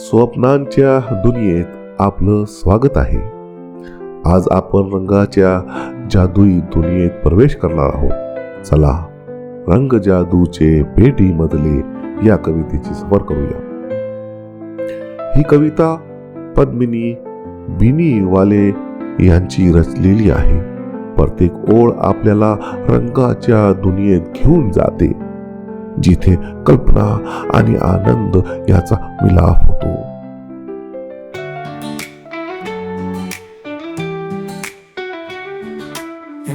स्वप्नांच्या दुनियेत आपलं स्वागत आहे. आज आपण रंगाच्या जादुई दुनियेत प्रवेश करणार आहोत. चला रंग जादूचे पेटी मधले या कवितेची सफर करूया. ही कविता पद्मिनी बिनी वाले यांची रचलेली आहे. प्रत्येक ओळ आपल्याला रंगाच्या दुनियेत घेऊन जाते. जिथे कल्पना आणि आनंद याचा मिलाप होतो.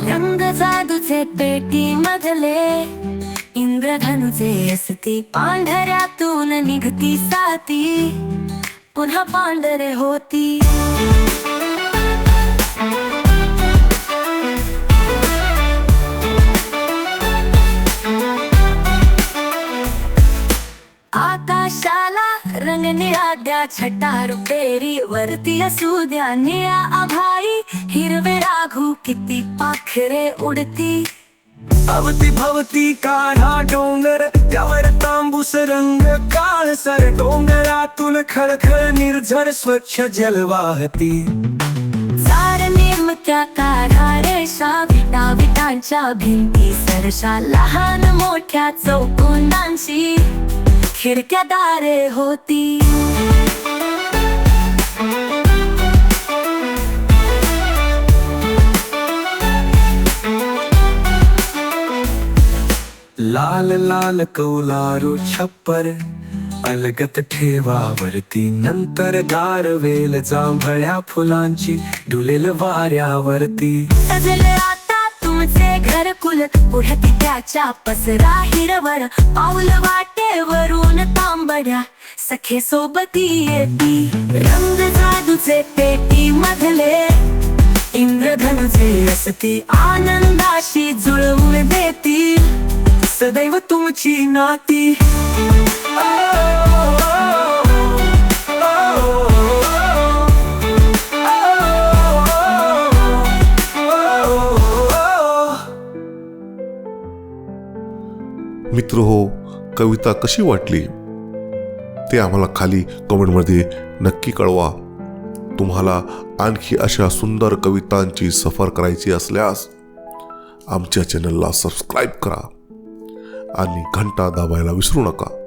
रंग जादूचे पेटी मधले इंद्रधनुचे असती पांढऱ्यातून निघती साती पुन्हा पांढरे होती. रंग निळाद्या छटा रुपेरी वरती असू द्या निळा आभाळी. हिरवे राघू किती पाखरे उडती. अवती भवती काढा डोंगर त्यावर तांबूस रंग काळसर डोंगरातून खळखळ निर्झर स्वच्छ जल वाहती. नेमक्या काढा रेषा विटा विटांच्या भिंती सरशा लहान मोठ्या चौकोनांची खिडक्या दारे होती. लाल लाल कौलारू छप्पर अलगत ठेवावरती नंतर गारवेल जांभळ्या फुलांची डुलेल वाऱ्यावरती. सजले कुलत तुमचे पुढे त्याच्या पसरा हिरवर पाऊल वाटेवरून तांबड्या. सखे सोबती येती रंग जादूचे पेटी मधले. इंद्रधनुचे असती आनंदाशी जुळवून देती सदैव तुमची नाती. मित्र हो कविता कशी वाटली? ते आम्हाला खाली कमेंटमध्ये नक्की कळवा. तुम्हाला आणखी अशा सुंदर कवितांची सफर करायची असल्यास आमच्या चॅनलला सबस्क्राईब करा आणि घंटा दाबायला विसरू नका.